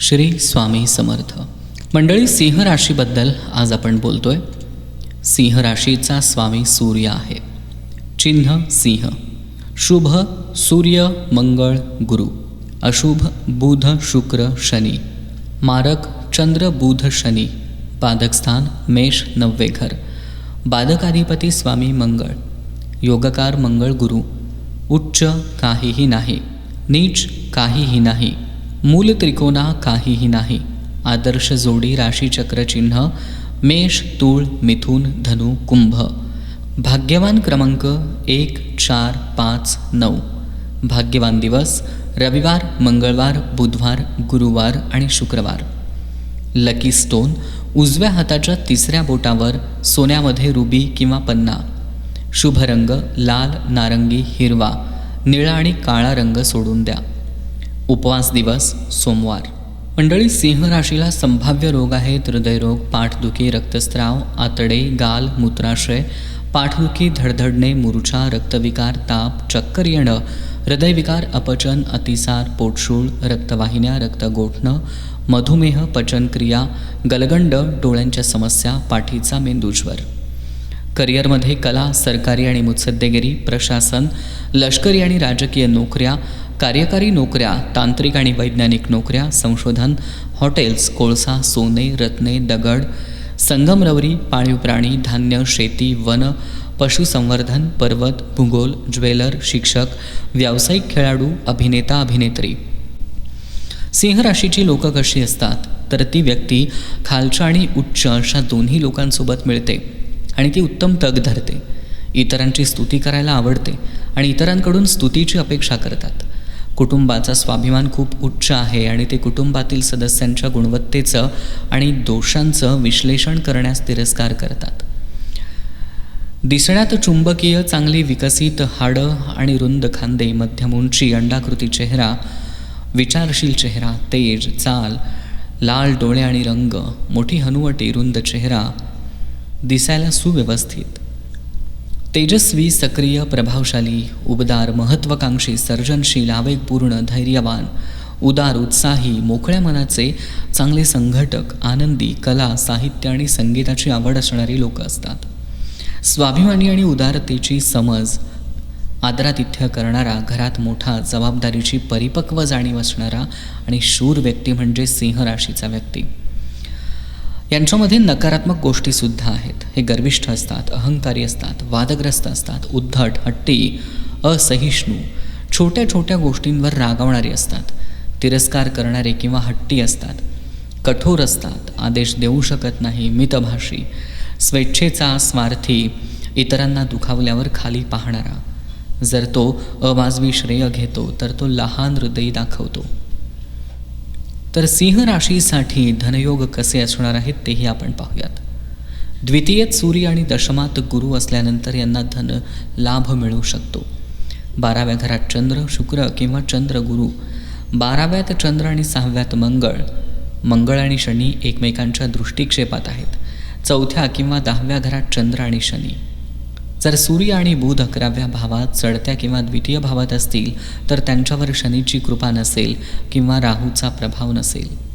श्री स्वामी समर्थ. मंडळी सिंह राशीबद्दल आज आपण बोलतोय. सिंह राशीचा स्वामी सूर्य आहे. चिन्ह सिंह. शुभ सूर्य मंगळ गुरु. अशुभ बुध शुक्र शनी. मारक चंद्र बुध शनी. पादकस्थान मेष नववे घर. बाधकाधिपती स्वामी मंगळ. योगकार मंगळ गुरु. उच्च काहीही नाही. नीच काहीही नाही. मूल त्रिकोणा काहीही नाही. आदर्श जोडी राशीचक्र चिन्ह मेष तूळ मिथुन धनु कुंभ. भाग्यवान क्रमांक एक चार पाच नऊ. भाग्यवान दिवस रविवार मंगळवार बुधवार गुरुवार आणि शुक्रवार. लकी स्टोन उजव्या हाताच्या तिसऱ्या बोटावर सोन्यामध्ये रुबी किंवा पन्ना. शुभ रंग लाल नारंगी हिरवा. निळा आणि काळा रंग सोडून द्या. उपवास दिवस सोमवार. मंडळी सिंह राशीला संभाव्य रोग आहेत. हृदयरोग पाठदुखी रक्तस्राव आतडे गाल मूत्राशय पाठदुखी धडधडणे मूर्छा रक्तविकार ताप चक्कर येणं हृदयविकार अपचन अतिसार पोटशूळ रक्तवाहिन्या रक्त गोठणं मधुमेह पचनक्रिया गलगंड डोळ्यांच्या समस्या पाठीचा मेंदूज्वर. करिअरमध्ये कला सरकारी आणि मुत्सद्देगिरी प्रशासन लष्करी आणि राजकीय नोकऱ्या कार्यकारी नोकऱ्या तांत्रिक आणि वैज्ञानिक नोकऱ्या संशोधन हॉटेल्स कोळसा सोने रत्ने दगड संगमरवरी पाळीव प्राणी धान्य शेती वन पशुसंवर्धन पर्वत भूगोल ज्वेलर शिक्षक व्यावसायिक खेळाडू अभिनेता अभिनेत्री. सिंह राशीची लोकं कशी असतात? तर ती व्यक्ती खालच्या आणि उच्च अशा दोन्ही लोकांसोबत मिळते आणि ती उत्तम तग धरते. इतरांची स्तुती करायला आवडते आणि इतरांकडून स्तुतीची अपेक्षा करतात. कुटुंबाचा स्वाभिमान खूप उच्च आहे आणि ते कुटुंबातील सदस्यांच्या गुणवत्तेचं आणि दोषांचं विश्लेषण करण्यास तिरस्कार करतात. दिसण्यात चुंबकीय चांगली विकसित हाडं आणि रुंद खांदे मध्यम उंची अंडाकृती चेहरा विचारशील चेहरा तेज चाल लाल डोळे आणि रंग मोठी हनुवटी रुंद चेहरा दिसायला सुव्यवस्थित. तेजस्वी सक्रिय प्रभावशाली उबदार महत्त्वाकांक्षी सर्जनशील आवेगपूर्ण धैर्यवान उदार उत्साही मोकळ्या मनाचे चांगले संघटक आनंदी कला साहित्य आणि संगीताची आवड असणारी लोक असतात. स्वाभिमानी आणि उदारतेची समज आदरातिथ्य करणारा घरात मोठा जबाबदारीची परिपक्व जाणीव असणारा आणि शूर व्यक्ती म्हणजे सिंह राशीचा व्यक्ती. यांच्यामध्ये नकारात्मक गोष्टीसुद्धा आहेत. हे गर्विष्ठ असतात अहंकारी असतात वादग्रस्त असतात उद्धट हट्टी असहिष्णू छोट्या छोट्या गोष्टींवर रागावणारे असतात तिरस्कार करणारे किंवा हट्टी असतात कठोर असतात आदेश देऊ शकत नाही मितभाषी स्वेच्छेचा स्वार्थी इतरांना दुखावल्यावर खाली पाहणारा. जर तो अवाजवी श्रेय घेतो तर तो लहान हृदयी दाखवतो. तर सिंह राशीसाठी धनयोग कसे असणार आहेत तेही आपण पाहूयात. द्वितीयत सूर्य आणि दशमात गुरु असल्यानंतर यांना धन लाभ मिळू शकतो. बाराव्या घरात चंद्र शुक्र किंवा चंद्र गुरु. बाराव्यात चंद्र आणि सहाव्यात मंगळ. मंगळ आणि शनी एकमेकांच्या दृष्टिक्षेपात आहेत. चौथ्या किंवा दहाव्या घरात चंद्र आणि शनी. जर सूर्य आणि बुध अकराव्या भावात चढत्या किंवा द्वितीय भावात असतील तर त्यांच्यावर शनीची कृपा नसेल किंवा राहूचा प्रभाव नसेल.